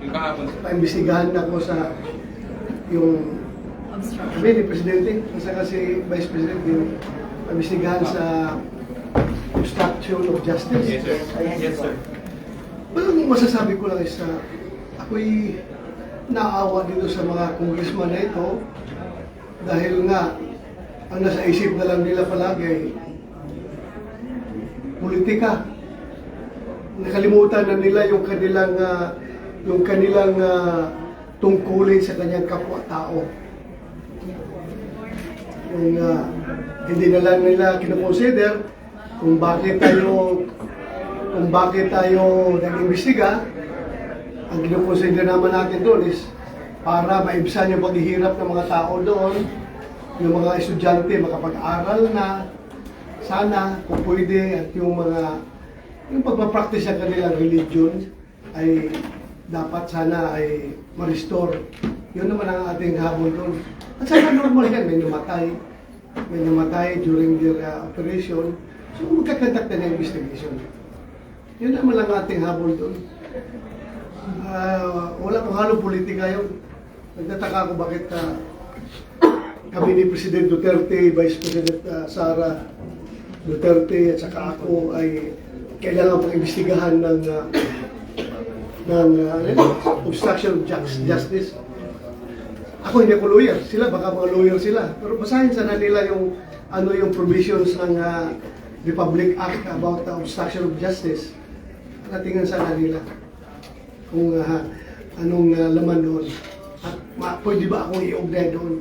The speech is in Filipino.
Yung kahapon, sir. paimbestigahan na ko sa yung kami ni Presidente, at saka si Vice President yung paimbestigahan sa obstruction of justice. Yes, sir. Yes, sir. Parang masasabi ko lang is na ako'y naawa dito sa mga congressman na ito dahil nga ang nasa isip na lang nila palagi ay politika. Nakalimutan na nila yung kanilang ah, yung kanilang ah, tungkulin sa kanyang kapwa-tao. Yung ah, hindi na lang nila kinoconsider kung bakit tayo kung bakit tayo nag-imbestiga, ang kinoconsider naman natin doon is para maibsan yung paghihirap ng mga tao doon, yung mga estudyante makapag-aral na, sana kung pwede at yung mga yung pagpapractice ng kanilang religion ay dapat sana ay ma-restore. Yun naman ang ating habol doon. At sana normal yan, may namatay. May namatay during their uh, operation. So magkakandak na ng investigation. Yun naman lang ating habol doon. Ah, wala pang halong politika yun. Nagtataka ako bakit ah, kami ni President Duterte, Vice President ah, Sara Duterte at saka ako ay kailangan pang imbestigahan ng ah, ng ah, ano obstruction of jus- justice. Ako hindi ako lawyer, sila baka mga lawyer sila. Pero basahin sana nila yung ano yung provisions ng ah, Republic Act about the obstruction of justice. Natingnan sana nila kung ah, anong ah, laman doon. At ma- pwede ba akong i-ugnay doon.